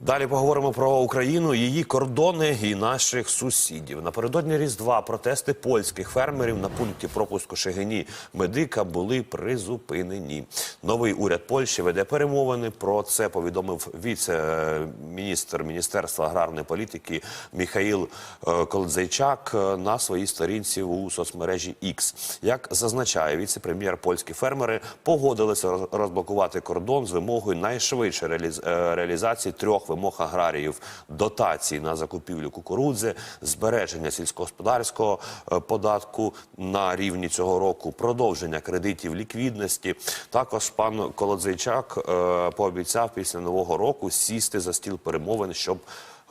Далі поговоримо про Україну, її кордони і наших сусідів. Напередодні Різдва протести польських фермерів на пункті пропуску Шегині Медика були призупинені. Новий уряд Польщі веде перемовини. Про це повідомив віце-міністр Міністерства аграрної політики Міхаїл е, Колдзейчак е, на своїй сторінці у соцмережі X. Як зазначає віце-прем'єр, польські фермери погодилися роз- розблокувати кордон з вимогою найшвидше реаліз- е, реалізації трьох вимог аграріїв: дотації на закупівлю кукурудзи, збереження сільськогосподарського е, податку на рівні цього року, продовження кредитів ліквідності. Також пан Колодзейчак е, пообіцяв після нового року сісти за стіл перемовин, щоб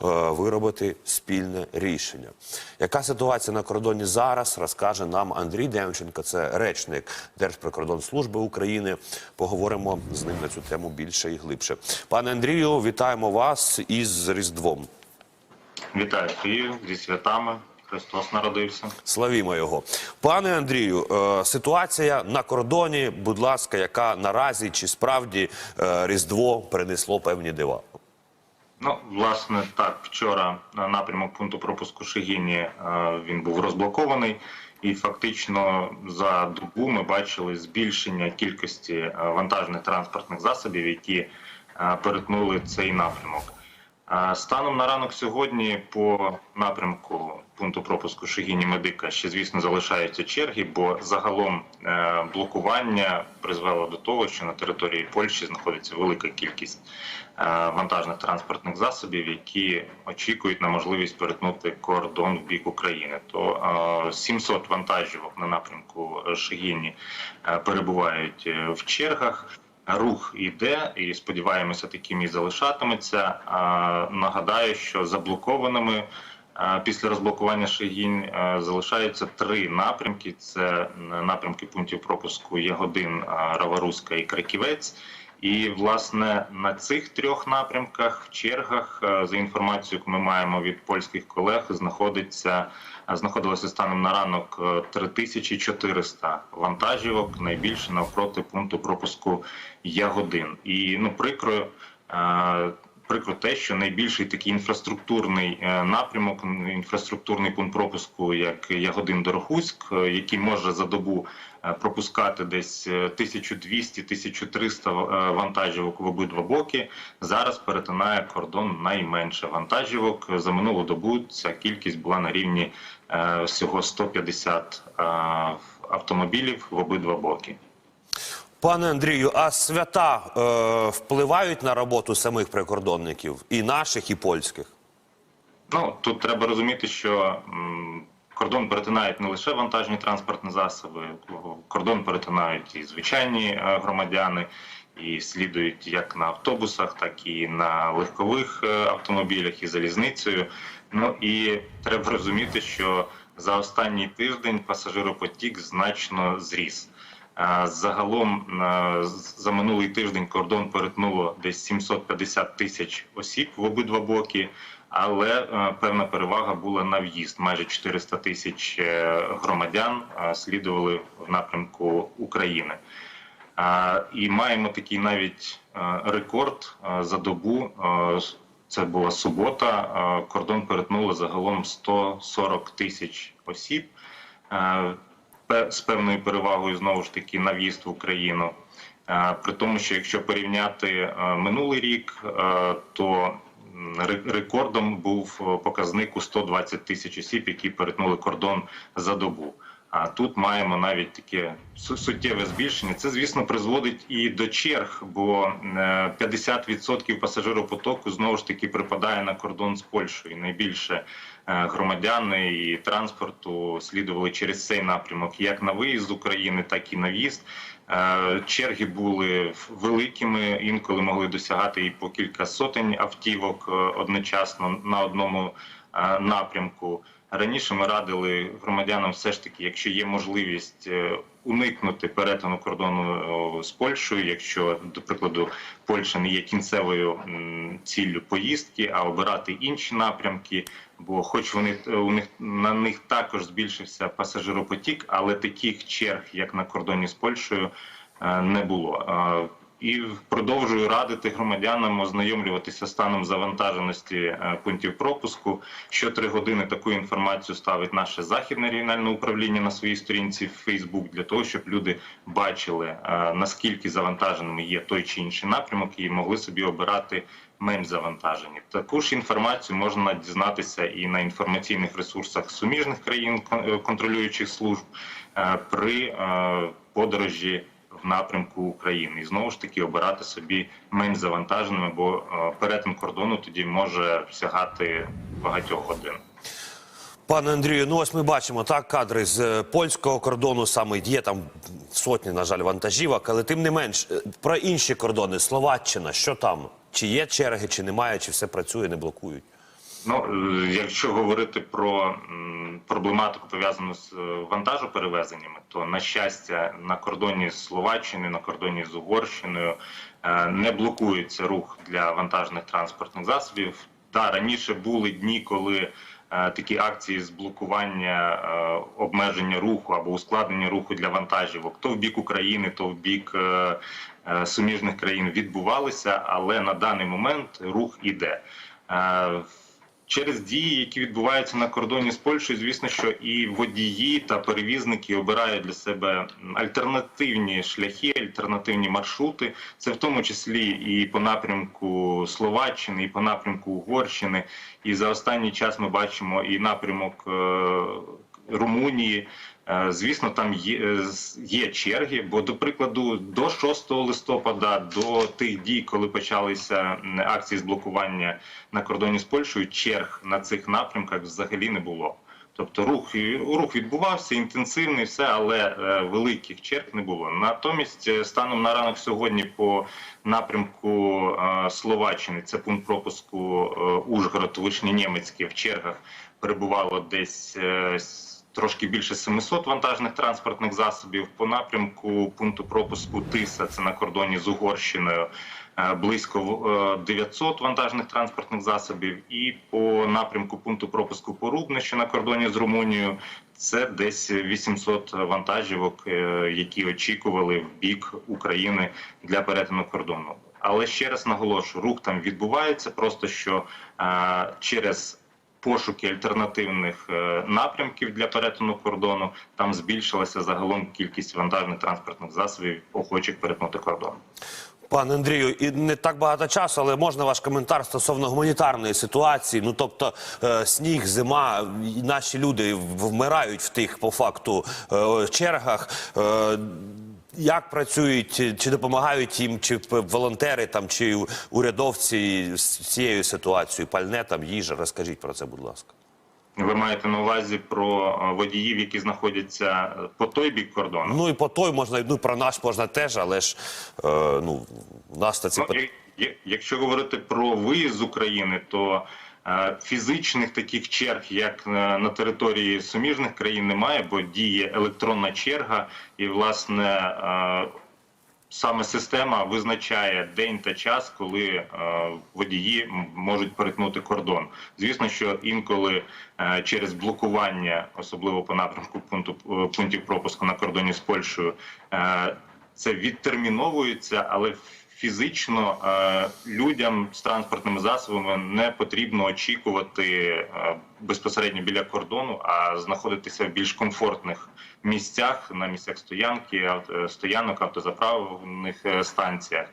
виробити спільне рішення. Яка ситуація на кордоні зараз, розкаже нам Андрій Демченко, це речник Держприкордонслужби України. Поговоримо з ним на цю тему більше і глибше. Пане Андрію, вітаємо вас із Різдвом. Вітаю Київ зі святами. Христос народився. Славімо його, пане Андрію. е, Ситуація на кордоні, будь ласка, яка наразі чи справді е, Різдво принесло певні дива? Ну, власне, так, вчора на напрямок пункту пропуску Шегіні е, він був розблокований, і фактично за добу ми бачили збільшення кількості е, вантажних транспортних засобів, які е, перетнули цей напрямок. Е, Станом на ранок сьогодні по напрямку пункту пропуску Шегіні Медика ще, звісно, залишаються черги, бо загалом е, блокування призвело до того, що на території Польщі знаходиться велика кількість е, вантажних транспортних засобів, які очікують на можливість перетнути кордон в бік України. То е, 700 вантажівок на напрямку Шегіні е, перебувають е, в чергах. Рух іде, і сподіваємося, таким і залишатиметься. Нагадаю, що заблокованими після розблокування шигінь залишаються три напрямки: це напрямки пунктів пропуску Ягодин, Раваруська і Краківець. І власне на цих трьох напрямках в чергах, за інформацією, яку ми маємо від польських колег, знаходиться знаходилося станом на ранок е, 3400 вантажівок, найбільше навпроти пункту пропуску Ягодин. І ну прикро. Прикро те, що найбільший такий інфраструктурний е, напрямок, інфраструктурний пункт пропуску, як Ягодин Дорохуськ, е, який може за добу е, пропускати десь е, 1200-1300 е, вантажівок в обидва боки. Зараз перетинає кордон найменше вантажівок. За минулу добу ця кількість була на рівні всього 150 е, автомобілів в обидва боки. Пане Андрію, а свята е, впливають на роботу самих прикордонників і наших, і польських? Ну тут треба розуміти, що м, кордон перетинають не лише вантажні транспортні засоби, кордон перетинають і звичайні е, громадяни, і слідують як на автобусах, так і на легкових е, автомобілях, і залізницею. Ну і треба розуміти, що за останній тиждень пасажиропотік значно зріс. Загалом е, за минулий тиждень кордон перетнуло десь 750 тисяч осіб в обидва боки, але е, певна перевага була на в'їзд. Майже 400 тисяч е, громадян слідували в напрямку України. І маємо такий навіть рекорд за добу. Це була субота. Кордон перетнуло загалом 140 тисяч осіб. З певною перевагою знову ж таки на в'їзд в Україну. Е, При тому, що якщо порівняти е, минулий рік, е, то рекордом був показник у 120 тисяч осіб, які перетнули кордон за добу. А тут маємо навіть таке суттєве збільшення. Це, звісно, призводить і до черг, бо е, 50% пасажиропотоку знову ж таки припадає на кордон з Польщею. Найбільше е, громадян і транспорту слідували через цей напрямок, як на виїзд з України, так і на в'їзд. Е, Черги були великими, інколи могли досягати і по кілька сотень автівок е, одночасно на одному напрямку. Раніше ми радили громадянам, все ж таки, якщо є можливість е, уникнути перетину кордону з Польщею, якщо, до прикладу, Польща не є кінцевою ціллю поїздки, а обирати інші напрямки. Бо, хоч вони е, у них на них також збільшився пасажиропотік, але таких черг, як на кордоні з Польщею, е, не було. І продовжую радити громадянам ознайомлюватися станом завантаженості е, пунктів пропуску. Що три години таку інформацію ставить наше західне регіональне управління на своїй сторінці в Facebook для того, щоб люди бачили е, наскільки завантаженими є той чи інший напрямок, і могли собі обирати менш завантажені. Таку ж інформацію можна дізнатися і на інформаційних ресурсах суміжних країн е, контролюючих служб при подорожі напрямку України і знову ж таки обирати собі менш завантаженими, бо е, перетин кордону тоді може сягати багатьох годин. Пане Андрію, ну ось ми бачимо так кадри з е, польського кордону. Саме є там сотні, на жаль, вантажівок, але тим не менш е, про інші кордони. Словаччина, що там? Чи є черги, чи немає, чи все працює, не блокують? Ну, е, якщо говорити про проблематику пов'язану з е, вантажоперевезеннями, то на щастя на кордоні з Словаччиною, на кордоні з Угорщиною е, не блокується рух для вантажних транспортних засобів. Та раніше були дні, коли такі акції з блокування обмеження руху або ускладнення руху для вантажівок, то в бік України, то в бік суміжних країн відбувалися, але на даний момент рух іде. Через дії, які відбуваються на кордоні з Польщею, звісно, що і водії та перевізники обирають для себе альтернативні шляхи, альтернативні маршрути. Це в тому числі і по напрямку Словаччини, і по напрямку Угорщини. І за останній час ми бачимо і напрямок е, Румунії. Е, Звісно, там є, е, є черги, бо до прикладу, до 6 листопада, до тих дій, коли почалися акції з блокування на кордоні з Польщею, черг на цих напрямках взагалі не було. Тобто рух рух відбувався інтенсивний, все, але е, великих черг не було. Натомість, е, станом на ранок сьогодні, по напрямку е, Словаччини, це пункт пропуску е, Ужгород, Вишні Німецьке в чергах перебувало десь. е, Трошки більше 700 вантажних транспортних засобів по напрямку пункту пропуску Тиса, це на кордоні з Угорщиною, е, близько е, 900 вантажних транспортних засобів. І по напрямку пункту пропуску Порубне, що на кордоні з Румунією, це десь 800 вантажівок, е, які очікували в бік України для перетину кордону. Але ще раз наголошую, рух там відбувається, просто що е, через пошуки альтернативних е, напрямків для перетину кордону там збільшилася загалом кількість вантажних транспортних засобів, охочих перетнути кордон. Пане Андрію, і не так багато часу, але можна ваш коментар стосовно гуманітарної ситуації. Ну тобто е, сніг, зима, наші люди вмирають в тих по факту е, чергах. Як працюють, чи допомагають їм, чи волонтери там, чи урядовці з цією ситуацією, пальне там, їжа? Розкажіть про це, будь ласка. Ви маєте на увазі про е, водіїв, які знаходяться е, по той бік кордону? Ну і по той можна, ну про наш можна теж, але ж е, ну нас та ці Ну, якщо говорити про виїзд з України, то фізичних таких черг, як е, на території суміжних країн, немає, бо діє електронна черга, і власне е, саме система визначає день та час, коли е, водії можуть перетнути кордон. Звісно, що інколи е, через блокування, особливо по напрямку пункту е, пунктів пропуску на кордоні з Польщею, е, це відтерміновується, але фізично е, людям з транспортними засобами не потрібно очікувати е, безпосередньо біля кордону, а знаходитися в більш комфортних місцях на місцях стоянки, е, стоянок, автозаправних станціях.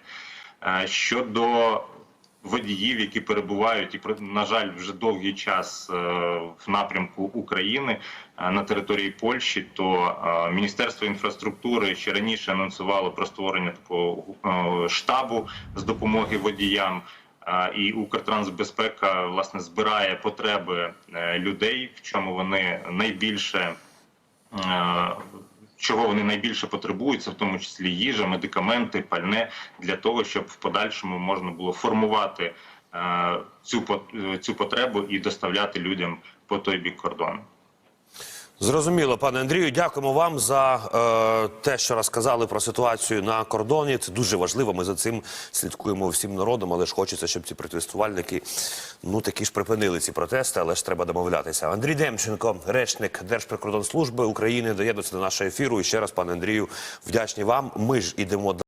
Щодо водіїв, які перебувають і на жаль, вже довгий час е, в напрямку України е, на території Польщі, то е, Міністерство інфраструктури ще раніше анонсувало про створення такого штабу з допомоги водіям. І Укртрансбезпека власне збирає потреби людей, в чому вони найбільше чого вони найбільше потребуються, в тому числі їжа, медикаменти, пальне для того, щоб в подальшому можна було формувати е, цю е, цю потребу і доставляти людям по той бік кордону. Зрозуміло, пане Андрію. Дякуємо вам за е, те, що розказали про ситуацію на кордоні. Це дуже важливо. Ми за цим слідкуємо всім народом, але ж хочеться, щоб ці протестувальники ну такі ж припинили ці протести, але ж треба домовлятися. Андрій Демченко, речник Держприкордонслужби України, доєднується до нашого ефіру. І ще раз, пане Андрію, вдячні вам. Ми ж ідемо